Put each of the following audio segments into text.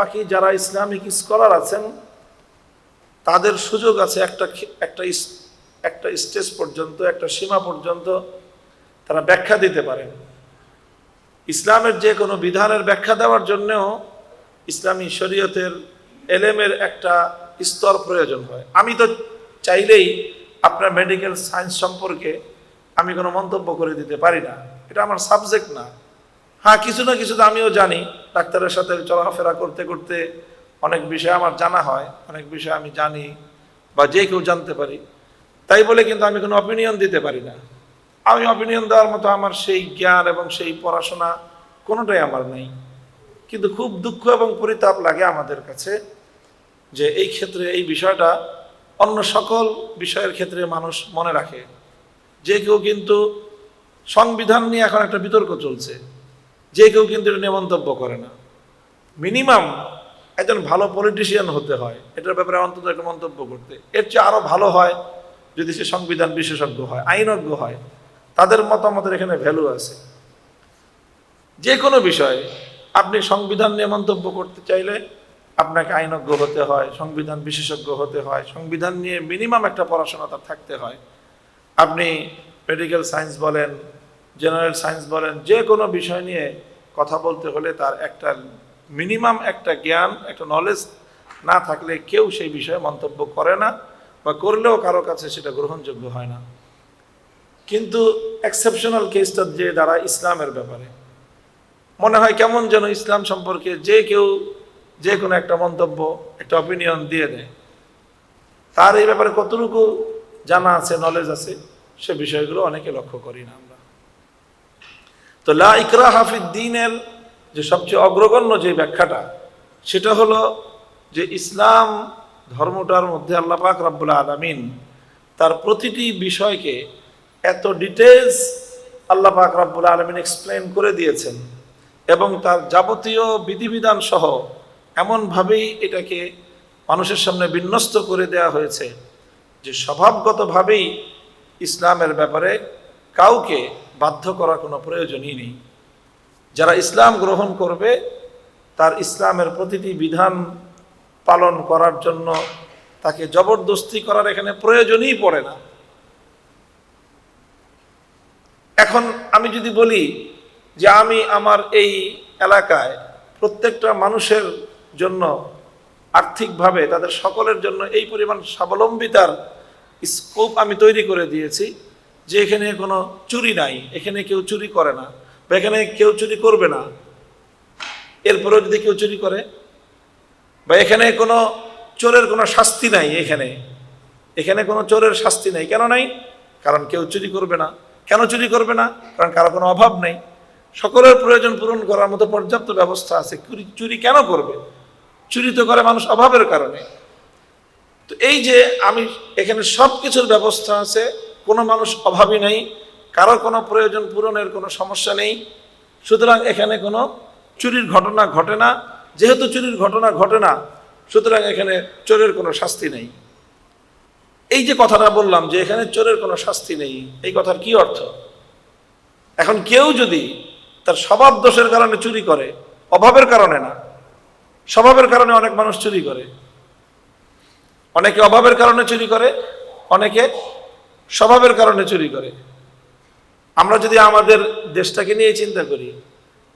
বাকি যারা Islamic scholar আছেন, তাদের সুযোগ আছে একটা একটা একটা স্টেজ পর্যন্ত, একটা সীমা পর্যন্ত তারা ব্যাখ্যা দিতে পারেন। ইসলামের যে কোনো বিধানের ব্যাখ্যা দেওয়ার জন্যও ইসলামী শরীয়তের এলেমের একটা স্তর প্রয়োজন হয়। আমি তো চাইলেই আপনার মেডিকেল সায়েন্স সম্পর্কে আমি কোনো মন্তব্য করে দিতে পারি না। এটা আমার সাবজেক্ট না। হ্যাঁ কিছু না কিছু তো আমিও জানি। ডাক্তারের সাথে চলাফেরা করতে করতে অনেক বিষয় আমার জানা হয়, অনেক বিষয় আমি জানি বা যে কেউ জানতে পারি। তাই বলে কিন্তু আমি কোনো অপিনিয়ন দিতে পারি না। আমি অপিনিয়ন দেওয়ার মতো আমার সেই জ্ঞান এবং সেই পড়াশোনা কোনোটাই আমার নেই। কিন্তু খুব দুঃখ এবং পরিতাপ লাগে আমাদের কাছে যে এই ক্ষেত্রে এই বিষয়টা অন্য সকল বিষয়ের ক্ষেত্রে মানুষ মনে রাখে। যে কেউ কিন্তু সংবিধান নিয়ে এখন একটা বিতর্ক চলছে। যে কেউ কিন্তু এটা নিয়ে মন্তব্য করে না। মিনিমাম একজন ভালো পলিটিশিয়ান হতে হয়, এটার ব্যাপারে অন্তত একটা মন্তব্য করতে। এর চেয়ে আরও ভালো হয় যদি সে সংবিধান বিশেষজ্ঞ হয়, আইনজ্ঞ হয়, তাদের মতামতের এখানে ভ্যালু আছে। যে কোনো বিষয়ে আপনি সংবিধান নিয়ে মন্তব্য করতে চাইলে আপনাকে আইনজ্ঞ হতে হয়, সংবিধান বিশেষজ্ঞ হতে হয়, সংবিধান নিয়ে মিনিমাম একটা পড়াশোনা তার থাকতে হয়। আপনি মেডিকেল সায়েন্স বলেন জেনারেল সায়েন্স বলেন, যে কোনো বিষয় নিয়ে কথা বলতে হলে তার একটা মিনিমাম একটা জ্ঞান, একটা নলেজ না থাকলে কেউ সেই বিষয়ে মন্তব্য করে না বা করলেও কারও কাছে সেটা গ্রহণযোগ্য হয় না। কিন্তু এক্সেপশনাল কেসটা যে দ্বারা ইসলামের ব্যাপারে। মনে হয় কেমন যেন ইসলাম সম্পর্কে যে কেউ যে কোনো একটা মন্তব্য, একটা অপিনিয়ন দিয়ে দেয়। তার এই ব্যাপারে কতটুকু জানা আছে নলেজ আছে, সে বিষয়গুলো অনেকে লক্ষ্য করি না আমরা। তো লা ইকরা হাফিদ দিনের যে সবচেয়ে অগ্রগণ্য যে ব্যাখ্যাটা, সেটা হলো যে ইসলাম ধর্মটার মধ্যে আল্লাহ পাক রাব্বুল আলামিন তার প্রতিটি বিষয়কে এত ডিটেলস আল্লাহ পাক রাব্বুল আলামিন এক্সপ্লেন করে দিয়েছেন এবং তার যাবতীয় বিধিবিধান সহ এমনভাবেই এটাকে মানুষের সামনে বিন্যস্ত করে দেয়া হয়েছে যে স্বভাবগতভাবেই ইসলামের ব্যাপারে কাউকে বাধ্য করার কোনো প্রয়োজনই নেই। যারা ইসলাম গ্রহণ করবে, তার ইসলামের প্রতিটি বিধান পালন করার জন্য তাকে জবরদস্তি করার এখানে প্রয়োজনই পড়ে না। এখন আমি যদি বলি যে আমি আমার এই এলাকায় প্রত্যেকটা মানুষের জন্য আর্থিকভাবে, তাদের সকলের জন্য এই পরিমাণ স্বাবলম্বিতার স্কোপ আমি তৈরি করে দিয়েছি। যে এখানে কোনো চুরি নাই, এখানে কেউ চুরি করে না, বা এখানে কেউ চুরি করবে না, এরপরেও যদি কেউ চুরি করে, বা এখানে কোনো চোরের কোনো শাস্তি নাই এখানে এখানে কোনো চোরের শাস্তি নাই, কেন নাই? কারণ কেউ চুরি করবে না। কেন চুরি করবে না? কারণ কারও কোনো অভাব নেই। সকলের প্রয়োজন পূরণ করার মতো পর্যাপ্ত ব্যবস্থা আছে। চুরি চুরি কেন করবে? চুরি তো করে মানুষ অভাবের কারণে। তো এই যে আমি এখানে সব কিছুর ব্যবস্থা আছে কোনো মানুষ অভাবী নেই কারও কোনো প্রয়োজন পূরণের কোনো সমস্যা নেই। সুতরাং এখানে কোনো চুরির ঘটনা ঘটে না। যেহেতু চুরির ঘটনা ঘটে না, সুতরাং এখানে চোরের কোনো শাস্তি নেই। এই যে কথাটা বললাম যে এখানে চোরের কোনো শাস্তি নেই, এই কথার কি অর্থ? এখন কেউ যদি তার স্বভাব দোষের কারণে চুরি করে, অভাবের কারণে না, স্বভাবের কারণে অনেক মানুষ চুরি করে। অনেকে অভাবের কারণে চুরি করে, অনেকে স্বভাবের কারণে চুরি করে। আমরা যদি আমাদের দেশটাকে নিয়ে চিন্তা করি,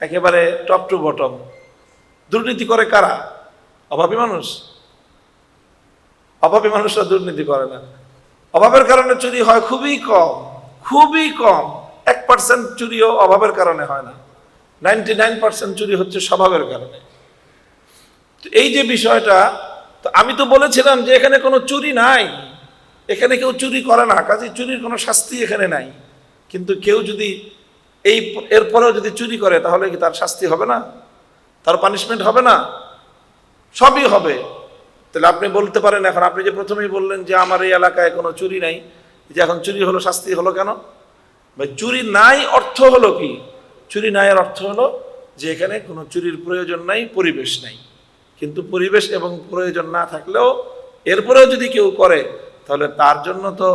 একেবারে টপ টু বটম দুর্নীতি করে কারা? অভাবী মানুষ। অভাবী মানুষরা দুর্নীতি করে না। অভাবের কারণে চুরি হয় খুবই কম খুবই কম। এক পার্সেন্ট চুরিও অভাবের কারণে হয় না। নাইনটি নাইন পার্সেন্ট চুরি হচ্ছে স্বভাবের কারণে। এই যে বিষয়টা, তো আমি তো বলেছিলাম যে এখানে কোনো চুরি নাই। এখানে কেউ চুরি করে না কাজে চুরির কোনো শাস্তি এখানে নাই। কিন্তু কেউ যদি এই এরপরেও যদি চুরি করে, তাহলে কি তার শাস্তি হবে না? তার পানিশমেন্ট হবে না? সবই হবে। তাহলে আপনি বলতে পারেন, এখন আপনি যে প্রথমেই বললেন যে আমার এই এলাকায় কোনো চুরি নাই, যে এখন চুরি হলো, শাস্তি হলো কেন? ভাই, চুরি নাই অর্থ হলো কি? চুরি নাই এর অর্থ হলো যে এখানে কোনো চুরির প্রয়োজন নাই, পরিবেশ নাই। কিন্তু পরিবেশ এবং প্রয়োজন না থাকলেও এরপরেও যদি কেউ করে তাহলে তার জন্য তো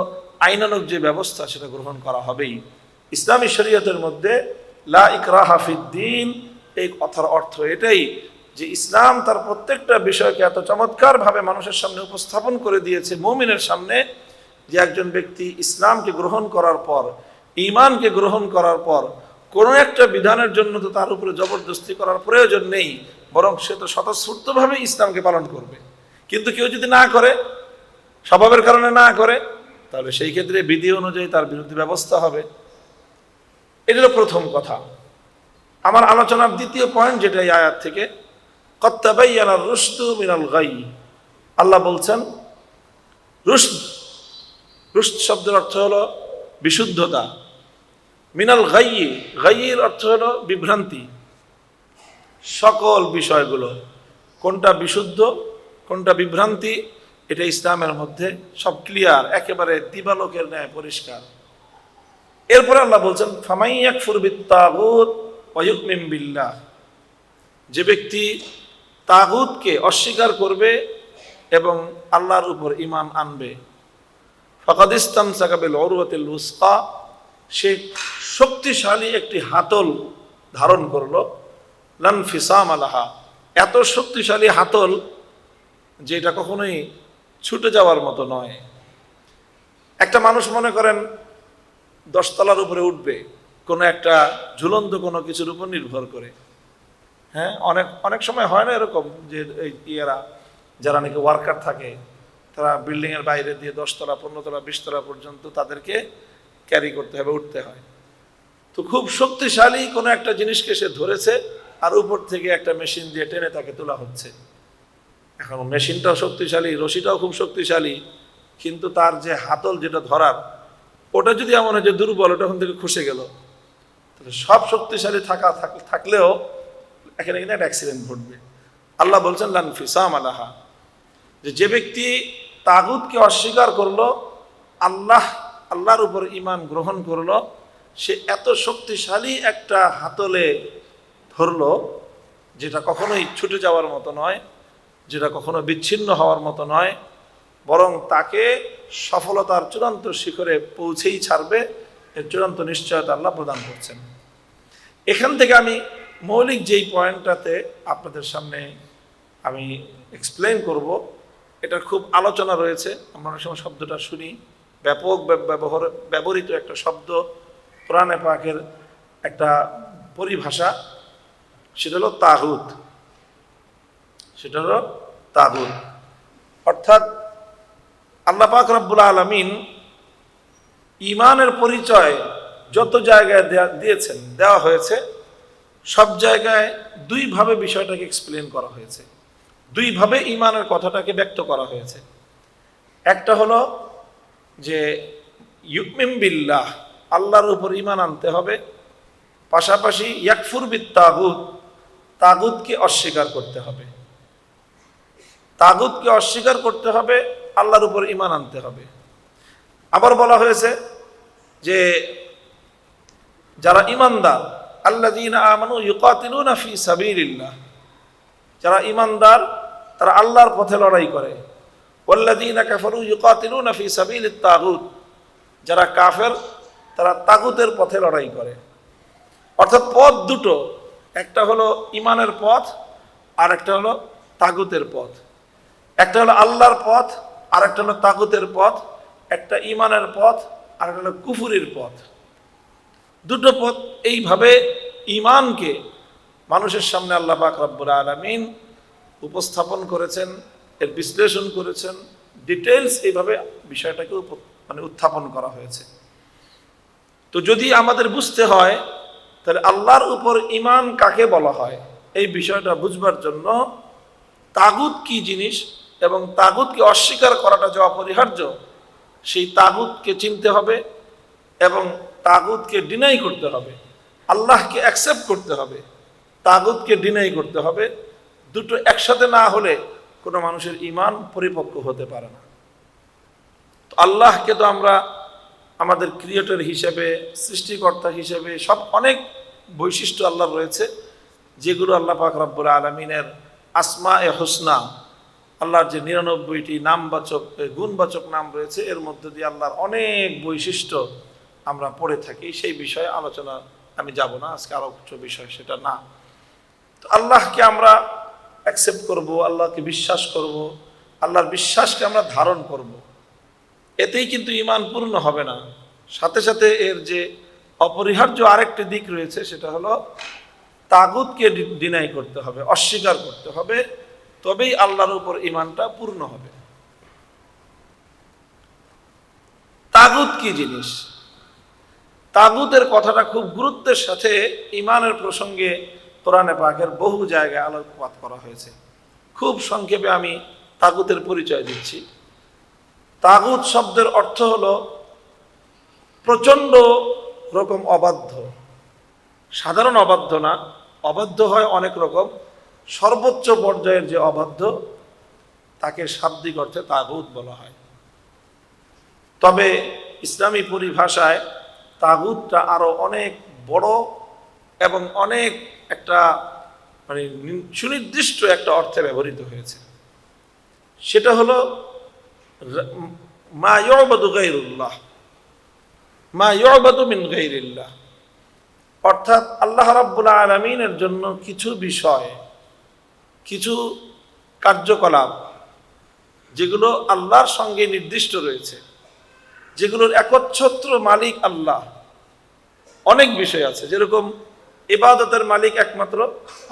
আইনানুক যে ব্যবস্থা সেটা গ্রহণ করা হবেই। ইসলামী শরীয়তের মধ্যে লা ইকরা হাফিদ্দিন এই কথার অর্থ এটাই যে ইসলাম তার প্রত্যেকটা বিষয়কে এত চমৎকারভাবে মানুষের সামনে উপস্থাপন করে দিয়েছে, মমিনের সামনে, যে একজন ব্যক্তি ইসলামকে গ্রহণ করার পর ইমানকে গ্রহণ করার পর, কোনো একটা বিধানের জন্য তো তার উপরে জবরদস্তি করার প্রয়োজন নেই, বরং সে তো স্বতঃস্ফূর্তভাবে ইসলামকে পালন করবে। কিন্তু কেউ যদি না করে স্বভাবের কারণে না করে, তাহলে সেই ক্ষেত্রে বিধি অনুযায়ী তার বিরুদ্ধে ব্যবস্থা হবে। এটা হলো প্রথম কথা। আমার আলোচনার দ্বিতীয় পয়েন্ট যেটা এই আয়াত থেকে, কত্তাবাইয়ানা রুস্তু মিনাল গাই আল্লাহ বলছেন রুস্ত রুস্ত শব্দের অর্থ হলো বিশুদ্ধতা। মিনাল গাইয়ে গাইয়ের অর্থ হলো বিভ্রান্তি। সকল বিষয়গুলো, কোনটা বিশুদ্ধ, কোনটা বিভ্রান্তি এটা ইসলামের মধ্যে সব ক্লিয়ার একেবারে দিবালোকের ন্যায় পরিষ্কার। এরপরে আল্লাহ বলছেন ফামাইয়াক ফুরবিত তাগুত ওয়ুকমিম বিল্লাহ। যে ব্যক্তি তাগুতকে অস্বীকার করবে এবং আল্লাহর উপর ইমান আনবে। ফকাদিস্তান সাকাবিল অরুয়াতিল উস্কা, সে শক্তিশালী একটি হাতল ধারণ করল, লান ফিসাম আলাহা এত শক্তিশালী হাতল যে এটা কখনোই ছুটে যাওয়ার মতো নয়। একটা মানুষ মনে করেন দশতলার উপরে উঠবে, কোনো একটা ঝুলন্ত কোনো কিছুর উপর নির্ভর করে। হ্যাঁ অনেক অনেক সময় হয় না এরকম যে এই ইয়েরা, যারা নাকি ওয়ার্কার থাকে, তারা বিল্ডিংয়ের বাইরে দিয়ে দশতলা, পনেরোতলা, বিশতলা পর্যন্ত তাদেরকে ক্যারি করতে হবে, উঠতে হয়। তো খুব শক্তিশালী কোনো একটা জিনিসকে সে ধরেছে, আর উপর থেকে একটা মেশিন দিয়ে টেনে তাকে তোলা হচ্ছে। এখন মেশিনটাও শক্তিশালী, রশিটাও খুব শক্তিশালী, কিন্তু তার যে হাতল যেটা ধরার, ওটা যদি এমন হয় যে দুর্বল, ওটা ওখান থেকে খসে গেল। তাহলে সব শক্তিশালী থাকা, থাক- থাকলেও এখানে কিন্তু একটা অ্যাক্সিডেন্ট ঘটবে। আল্লাহ বলছেন লানফিসাম আলাহা। যে যে ব্যক্তি তাগুদকে অস্বীকার করল, আল্লাহ, আল্লাহর উপর ইমান গ্রহণ করল, সে এত শক্তিশালী একটা হাতলে ধরলো, যেটা কখনোই ছুটে যাওয়ার মতো নয়। যেটা কখনো বিচ্ছিন্ন হওয়ার মতো নয়, বরং তাকে সফলতার চূড়ান্ত শিখরে পৌঁছেই ছাড়বে, এর চূড়ান্ত নিশ্চয়তা আল্লাহ প্রদান করছেন। এখান থেকে আমি মৌলিক যেই পয়েন্টটাতে আপনাদের সামনে আমি এক্সপ্লেন করব এটা খুব আলোচনা রয়েছে, আমরা অনেক সময় শব্দটা শুনি, ব্যাপক ব্যব- ব্যবহার ব্যবহৃত একটা শব্দ পুরাণে পাকের একটা পরিভাষা, সেটা হলো তাহুদ সেটা হলো তাগুত অর্থাৎ আল্লাহ পাক রব্বুল আলমিন ইমানের পরিচয় যত জায়গায় দেয়া- দিয়েছেন, দেওয়া হয়েছে, সব জায়গায় দুইভাবে বিষয়টাকে এক্সপ্লেন করা হয়েছে। দুইভাবে ইমানের কথাটাকে ব্যক্ত করা হয়েছে। একটা হলো যে ইউকমিম বিল্লাহ, আল্লাহর উপর ইমান আনতে হবে। পাশাপাশি ইয়াকফুর বিত তাগুত তাগুতকে অস্বীকার করতে হবে। তাগুতকে অস্বীকার করতে হবে, আল্লাহর উপর ইমান আনতে হবে। আবার বলা হয়েছে যে যারা ইমানদার আল্লাহ আমানু ইউকাতিলুনা ফি সাবিলিল্লাহ, যারা ইমানদার তারা আল্লাহর পথে লড়াই করে। ওয়াল্লাযীনা কাফারু ইউকাতিলুনা ফি সাবিলিত তাগুত, যারা কাফের, তারা তাগুতের পথে লড়াই করে। অর্থাৎ পথ দুটো, একটা হলো ইমানের পথ, আর একটা হলো তাগুতের পথ। একটা হলো আল্লাহর পথ আর একটা হলো তাগুতের পথ, একটা ইমানের পথ আর একটা হলো কুফুরির পথ। দুটো পথ এইভাবে ইমানকে মানুষের সামনে আল্লাহ পাক রব্বুল আলমিন উপস্থাপন করেছেন, এর বিশ্লেষণ করেছেন ডিটেলস এইভাবে বিষয়টাকে মানে উত্থাপন করা হয়েছে। তো যদি আমাদের বুঝতে হয়, তাহলে আল্লাহর উপর ইমান কাকে বলা হয়? এই বিষয়টা বুঝবার জন্য তাগুত কি জিনিস? এবং তাগুতকে অস্বীকার করাটা যে অপরিহার্য, সেই তাগুতকে চিনতে হবে এবং তাগুতকে ডিনাই করতে হবে। আল্লাহকে অ্যাকসেপ্ট করতে হবে, তাগুতকে ডিনাই করতে হবে। দুটো একসাথে না হলে কোনো মানুষের ইমান পরিপক্ক হতে পারে না। তো আল্লাহকে তো আমরা আমাদের ক্রিয়েটর হিসেবে, সৃষ্টিকর্তা হিসেবে সব অনেক বৈশিষ্ট্য আল্লাহ রয়েছে, যেগুলো আল্লাহ পাক রব্বুল আলমিনের আসমা এ হোসনা আল্লাহর যে নিরানব্বইটি নামবাচক গুণবাচক নাম রয়েছে, এর মধ্যে দিয়ে আল্লাহর অনেক বৈশিষ্ট্য আমরা পড়ে থাকি। সেই বিষয়ে আলোচনা আমি যাব না, আজকে আরও কিছু বিষয় সেটা না। তো আল্লাহকে আমরা অ্যাকসেপ্ট করব, আল্লাহকে বিশ্বাস করব, আল্লাহর বিশ্বাসকে আমরা ধারণ করব। এতেই কিন্তু ইমান পূর্ণ হবে না। সাথে সাথে এর যে অপরিহার্য আরেকটি দিক রয়েছে, সেটা হলো তাগুতকে ডিনাই করতে হবে, অস্বীকার করতে হবে। তবেই আল্লাহর উপর ইমানটা পূর্ণ হবে। তাগুত কি জিনিস? তাগুতের কথাটা খুব গুরুত্বের সাথে ইমানের প্রসঙ্গে কোরআনে পাকের বহু জায়গায় আলোকপাত করা হয়েছে। খুব সংক্ষেপে আমি তাগুতের পরিচয় দিচ্ছি। তাগুত শব্দের অর্থ হলো প্রচণ্ড রকম অবাধ্য। সাধারণ অবাধ্য না, অবাধ্য হয় অনেক রকম সর্বোচ্চ পর্যায়ের যে অবাধ্য, তাকে শাব্দিক অর্থে তাগুত বলা হয়। তবে ইসলামী পরিভাষায় তাগুতটা আরও অনেক বড় এবং অনেক একটা মানে সুনির্দিষ্ট একটা অর্থে ব্যবহৃত হয়েছে। সেটা হলো, মা ইউবাদু গাইরুল্লাহ মা ইউবাদু মিন গাইরিল্লাহ অর্থাৎ আল্লাহ রাব্বুল আলামিনের জন্য কিছু বিষয় কিছু কার্যকলাপ যেগুলো আল্লাহর সঙ্গে নির্দিষ্ট রয়েছে, যেগুলোর একচ্ছত্র মালিক আল্লাহ। অনেক বিষয় আছে, যেরকম ইবাদতের মালিক একমাত্র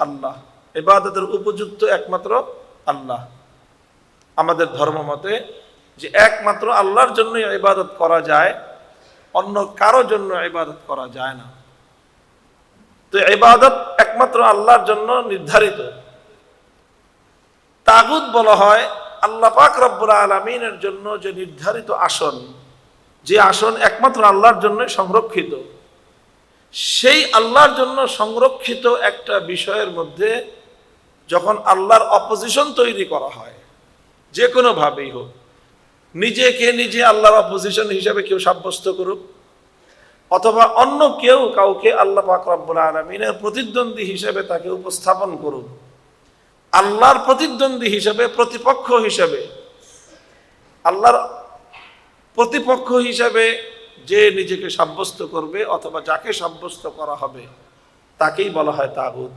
আল্লাহ এবাদতের উপযুক্ত একমাত্র আল্লাহ। আমাদের ধর্ম মতে যে একমাত্র আল্লাহর জন্য ইবাদত করা যায়, অন্য কারও জন্য ইবাদত করা যায় না। তো ইবাদত একমাত্র আল্লাহর জন্য নির্ধারিত। তাগুদ বলা হয়, আল্লাহ পাক রব্বুল আলমিনের জন্য যে নির্ধারিত আসন, যে আসন একমাত্র আল্লাহর জন্য সংরক্ষিত। সেই আল্লাহর জন্য সংরক্ষিত একটা বিষয়ের মধ্যে যখন আল্লাহর অপোজিশন তৈরি করা হয়, যে কোনোভাবেই হোক, নিজেকে নিজে আল্লাহর অপোজিশন হিসাবে কেউ সাব্যস্ত করুক, অথবা অন্য কেউ কাউকে আল্লাহ পাক রব্বুল আলমিনের প্রতিদ্বন্দ্বী হিসেবে তাকে উপস্থাপন করুক আল্লাহর প্রতিদ্বন্দ্বী হিসাবে, প্রতিপক্ষ হিসাবে, আল্লাহর প্রতিপক্ষ হিসাবে যে নিজেকে সাব্যস্ত করবে অথবা যাকে সাব্যস্ত করা হবে, তাকেই বলা হয় তাগুদ